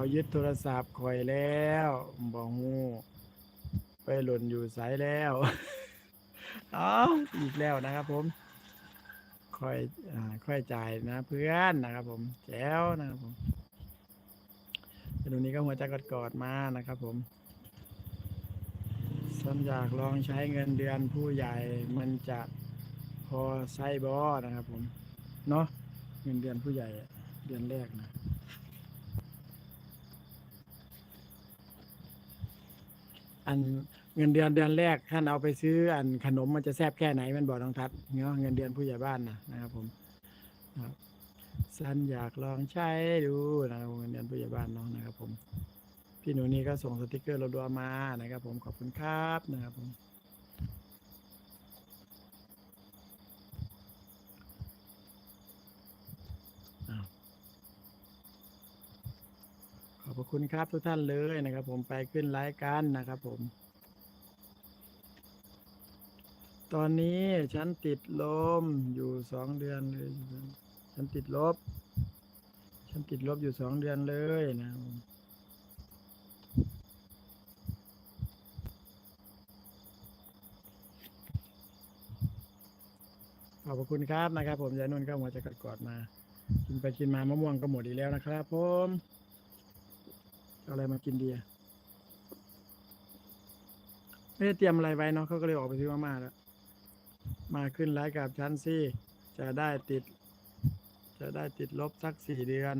เขายึดโทรศัพท์ข่อยแล้วบอกงูไปหล่นอยู่สายแล้วเอาอีกแล้วนะครับ ผมค่อยอค่อยจ่ายนะเพื่อนนะครับ ผมแจ๋วนะครับผมดูนี้ก็หัวใจกอดๆมานะครับ ผมฉันอยากลองใช้เงินเดือนผู้ใหญ่มันจะพอไส้บอนะครับ ผม เนาะเงินเดือนผู้ใหญ่เดือนแรกนะ อันเงินเดือนเดือนแรกท่านเอาไปซื้อ อันขนมมันจะแซบแค่ไหนมันบอกน้องทัดเนาะเงินเดือนผู้ใหญ่บ้านนะนะครับผมครับสันอยากลองใช้ดูนะครับเงินเดือนผู้ใหญ่บ้านน้องนะครับ ผม พี่หนูนี่ก็ส่งสติกเกอร์รัวมานะครับ ผมขอบคุณครับนะครับผมอ้าวขอบพ ระคุณครับทุกท่านเลยนะครับ ผมไปขึ้นไลฟ์กันนะครับผม ตอนนี้ฉันติดลมอยู่สองเดือนเลย ฉันติดลบ ฉันติดลบอยู่สองเดือนเลยนะครับขอบคุณครับนะครับ ผมยายนุ่นก็หัวจะกอดกอดมา กินไปกินมามะม่วงก็หมดอีกแล้วนะครับ ผม อะไรมากินดีไม่ได้เตรียมอะไรไว้เนาะเขาก็เลยออกไปซื้อมาม่าแล้ว มาขึ้นไลฟ์กับฉันสิจะได้ติด จะได้ติดลบสักสี่เดือน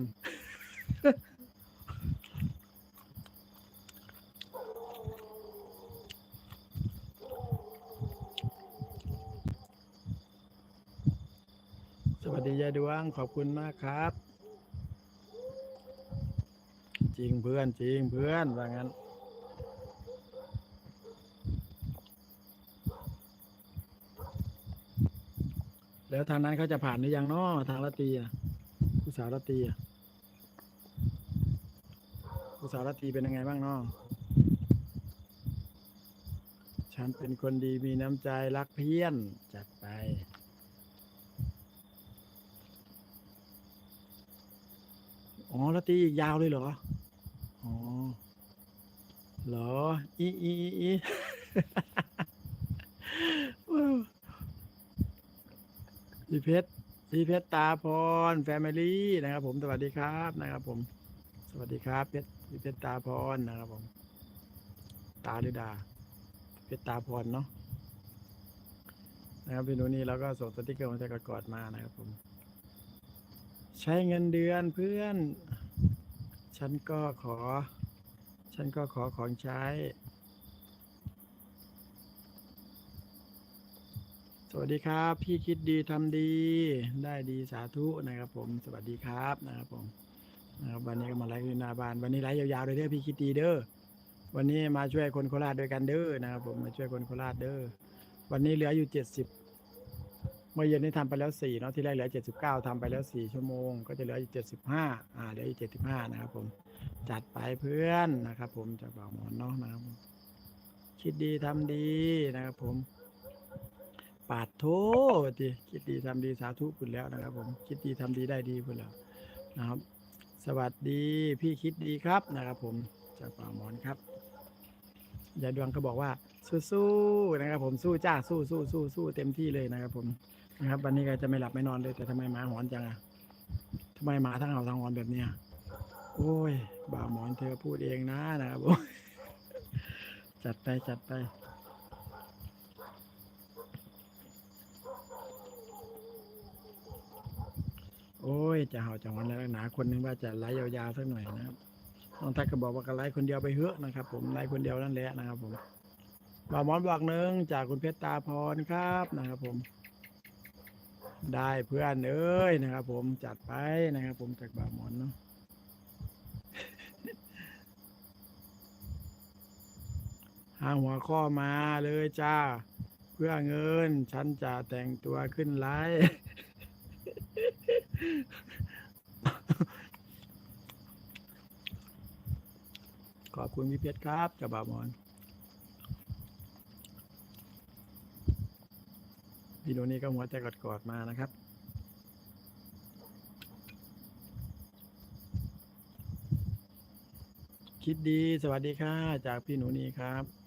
สวัสดียายดวงขอบคุณมากครับ จริงเพื่อนจริงเพื่อนว่างั้น แล้วทางนั้นเขาจะผ่านหรือยังนาะทางละตีอะผู้สาวละตีอะผู้สาวละตีเป็นยังไงบ้างนาะฉันเป็นคนดีมีน้ำใจรักเพี้ยนจัดไปอ๋อละตีอีกยาวเลยเหรอ อ๋อเหรอ อีอีอีอีว้าวพี่เพชรพี่เพชรตาพรแฟมิลี่นะครับ ผมสวัสดีครับนะครับ ผม สวัสดีครับเพชรพี่เพชรตาพรนะครับ ผม ตาหรือดาเพชรตาพรเนาะนะครับพี่นูนี่เราก็ส่งสติกเกอร์มาใส่กอดมานะครับ ผม ใช้เงินเดือนเพื่อน ฉันก็ขอ ฉันก็ขอของใช้ สวัสดีครับ พี่คิดดีทำดี ได้ดีสาธุนะครับผม สวัสดีครับนะครับผมนะครับวันนี้ก็มาไลฟ์อยู่นาบาน วันนี้ไลฟ์ยาวๆเลยเด้อพี่คิดดีเด้อ วันนี้มาช่วยคนโคราชด้วยกันเด้อนะครับผม มาช่วยคนโคราชเด้อ วันนี้เหลืออยู่เจ็ดสิบ มื่อเย็นนี้ทำไปแล้วสี่เนาะที่แรกเหลือเจ็ดสิบเก้าทำไปแล้วสี่ชั่วโมง ก็จะเหลืออยู่เจ็ดสิบห้าอ่าเหลืออยู่เจ็ดสิบห้านะครับ ผมจัดไปเพื่อนนะครับ ผมจากบ่าวหมอนเนาะนะครับคิดดีทำดีนะครับ ผมปาดโททีคิดดีทำดีสาธุคุณแล้วนะครับ ผมคิดดีทำดีได้ดีคุณแล้วนะครับ สวัสดีพี่คิดดีครับนะครับ ผมจากป่าหมอนครับยายดวงก็บอกว่าสู้ๆนะครับ ผมสู้จ้าสู้สู้สู้สู้เต็มที่เลยนะครับ ผม นะครับวันนี้ก็จะไม่หลับไม่นอนเลย แต่ทำไมหมาหอนจังอะทำไมหมาทั้งเห่าทั้งหอนแบบเนี้ยโอ้ยบ่าวหมอนเธอพูดเองนะนะครับผมจัดไปจัดไปโอ้ย จะเห่าจะหอนแล้วหนาคนนึงว่าจะไล่ยาวๆสักหน่อยนะครับน้องทักก็บอกว่าก็ไล่คนเดียวไปเถอะนะครับ ผมไล่คนเดียวนั่นแหละนะครับ ผมบ่าวหมอนบอกหนึ่งจากคุณเพชรตาพรครับนะครับ ผม ได้เพื่อนเอ้ยนะครับ ผมจัดไปนะครับ ผมจากบ่าหมอนเนาะหาหัวข้อมาเลยจ้า เพื่อเงิน ฉันจะแต่งตัวขึ้นไลฟ์ขอบคุณพี่เพชรครับกับบาหมอน พี่โนนี่ก็หัวใจกอดๆมานะครับคิดดีสวัสดีค่ะ จากพี่หนูนีครับ